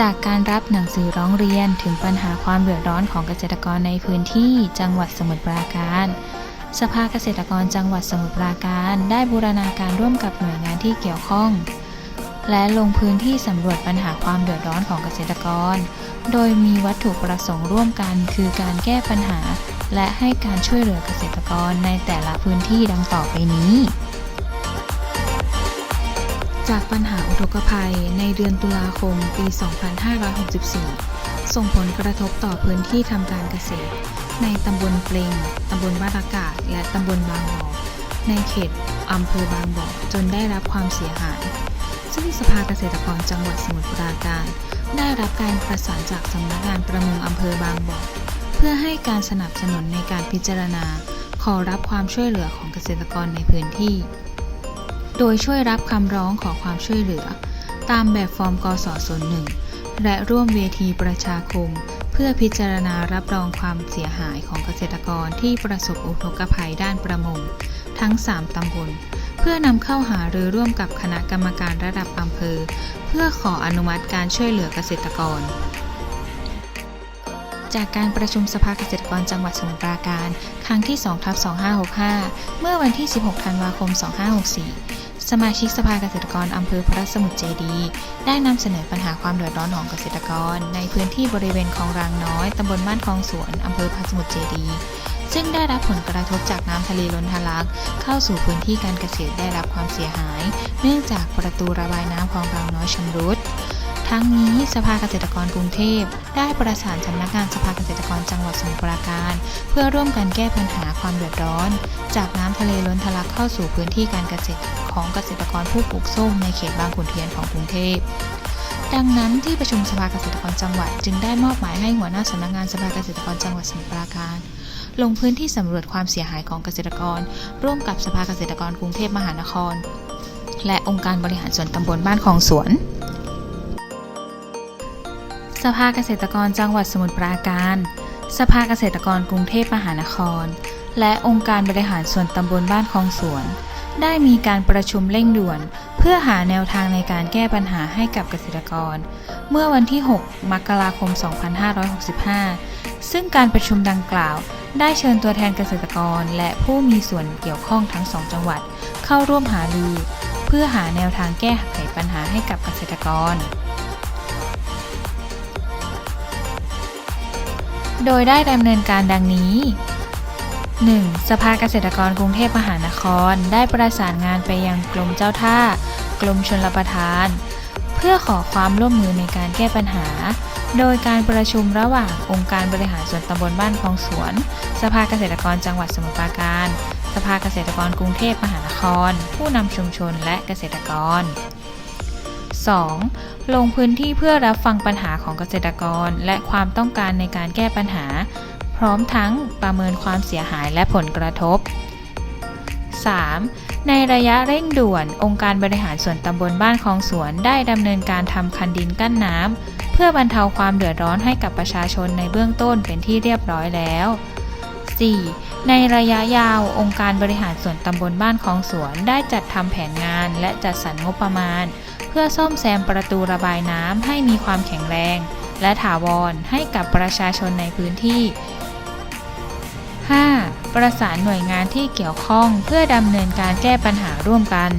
จากการรับหนังสือร้องเรียนถึงปัญหาความเดือดร้อนของเกษตรกรในพื้นที่จังหวัดสมุทรปราการ สภาเกษตรกรจังหวัดสมุทรปราการ ได้บูรณาการร่วมกับหน่วยงานที่เกี่ยวข้อง และลงพื้นที่สำรวจปัญหาความเดือดร้อนของเกษตรกร โดยมีวัตถุประสงค์ร่วมกัน คือการแก้ปัญหา และให้การช่วยเหลือเกษตรกรในแต่ละพื้นที่ดังต่อไปนี้ จากปัญหาอุทกภัยในเดือนตุลาคมปี 2564 ส่งผลกระทบต่อพื้นที่ทำการเกษตร ในตำบลเปลงตำบลบ้านอากาศ และตำบลบางบ่อ ในเขตอำเภอบางบ่อจนได้รับความเสียหาย ซึ่งสภาเกษตรกรจังหวัดสมุทรปราการ ได้รับการประสานจากสำนักงานประมงอำเภอบางบ่อ เพื่อให้การสนับสนุนในการพิจารณา ขอรับความช่วยเหลือของเกษตรกรในพื้นที่ โดยช่วยรับคำร้องขอความช่วยเหลือ ตามแบบฟอร์มกสศหนึ่งและร่วมเวทีประชาคม เพื่อพิจารณารับรองความเสียหายของเกษตรกรที่ประสบอุทกภัยด้านประมง ทั้ง 3 ตำบล เพื่อนำเข้าหารือร่วมกับคณะกรรมการระดับอำเภอ เพื่อขออนุมัติการช่วยเหลือเกษตรกรจากการประชุมสภาเกษตรกรจังหวัดสมุทรปราการ ครั้งที่2ทับ2565 เมื่อวันที่ 16 ธันวาคม 2564 สมาชิกสภาเกษตรกรอำเภอพระสมุทรเจดี ได้นำเสนอปัญหาความเดือดร้อนของเกษตรกร ในพื้นที่บริเวณคลองรางน้อยตำบลบ้านคลองสวนอำเภอพระสมุทรเจดี ซึ่งได้รับผลกระทบจากน้ำทะเลล้นทะลัก เข้าสู่พื้นที่การเกษตรได้รับความเสียหาย เนื่องจากประตูระบายน้ำคลองรางน้อยชำรุด ทั้งนี้สภาเกษตรกรกรุงเทพ ได้ประสานสำนักงานสภาเกษตรกรจังหวัดสมุทรปราการ เพื่อร่วมกันแก้ปัญหาความเดือดร้อน จากน้ำทะเลล้นทะลักเข้าสู่พื้นที่การเกษตรของเกษตรกรผู้ปลูกส้มในเขตบางขุนเทียนของกรุงเทพดังนั้นที่ประชุมสภาเกษตรกรจังหวัด จึงได้มอบหมายให้หัวหน้าสำนักงานสภาเกษตรกรจังหวัดสมุทรปราการ ลงพื้นที่สำรวจความเสียหายของเกษตรกร ร่วมกับสภาเกษตรกรกรุงเทพมหานคร และองค์การบริหารส่วนตำบลบ้านคลองสวน สภาเกษตรกรจังหวัดสมุทรปราการ สภาเกษตรกรกรุงเทพมหานคร และองค์การบริหารส่วนตำบลบ้านคลองสวน ได้มีการประชุมเร่งด่วน เพื่อหาแนวทางในการแก้ปัญหาให้กับเกษตรกร เมื่อวันที่ 6 มกราคม 2565 ซึ่งการประชุมดังกล่าวได้เชิญตัวแทนเกษตรกรและผู้มีส่วนเกี่ยวข้องทั้งสองจังหวัด เข้าร่วมหารือ เพื่อหาแนวทางแก้ไขปัญหาให้กับเกษตรกร โดยได้ดำเนินการดังนี้ 1. สภาเกษตรกรกรุงเทพมหานคร ได้ประสานงานไปยังกรมเจ้าท่า กรมชลประทาน เพื่อขอความร่วมมือในการแก้ปัญหา โดยการประชุมระหว่างองค์การบริหารส่วนตำบลบ้านคลองสวน สภาเกษตรกรจังหวัดสมุทรปราการ สภาเกษตรกรกรุงเทพมหานคร ผู้นำชุมชนและเกษตรกร 2. ลงพื้นที่เพื่อรับฟังปัญหาของเกษตรกร และความต้องการในการแก้ปัญหา พร้อมทั้งประเมินความเสียหายและผลกระทบ 3. ในระยะเร่งด่วน องค์การบริหารส่วนตำบลบ้านคลองสวนได้ดำเนินการทำคันดินกั้นน้ำเพื่อบรรเทาความเดือดร้อนให้กับประชาชนในเบื้องต้นเป็นที่เรียบร้อยแล้ว 4. ในระยะยาว องค์การบริหารส่วนตำบลบ้านคลองสวนได้จัดทำแผนงานและจัดสรรงบประมาณ เพื่อซ่อมแซมประตูระบายน้ำให้มีความแข็งแรง และถาวรให้กับประชาชนในพื้นที่ 5. ประสานหน่วยงานที่เกี่ยวข้องเพื่อดำเนินการแก้ปัญหาร่วมกัน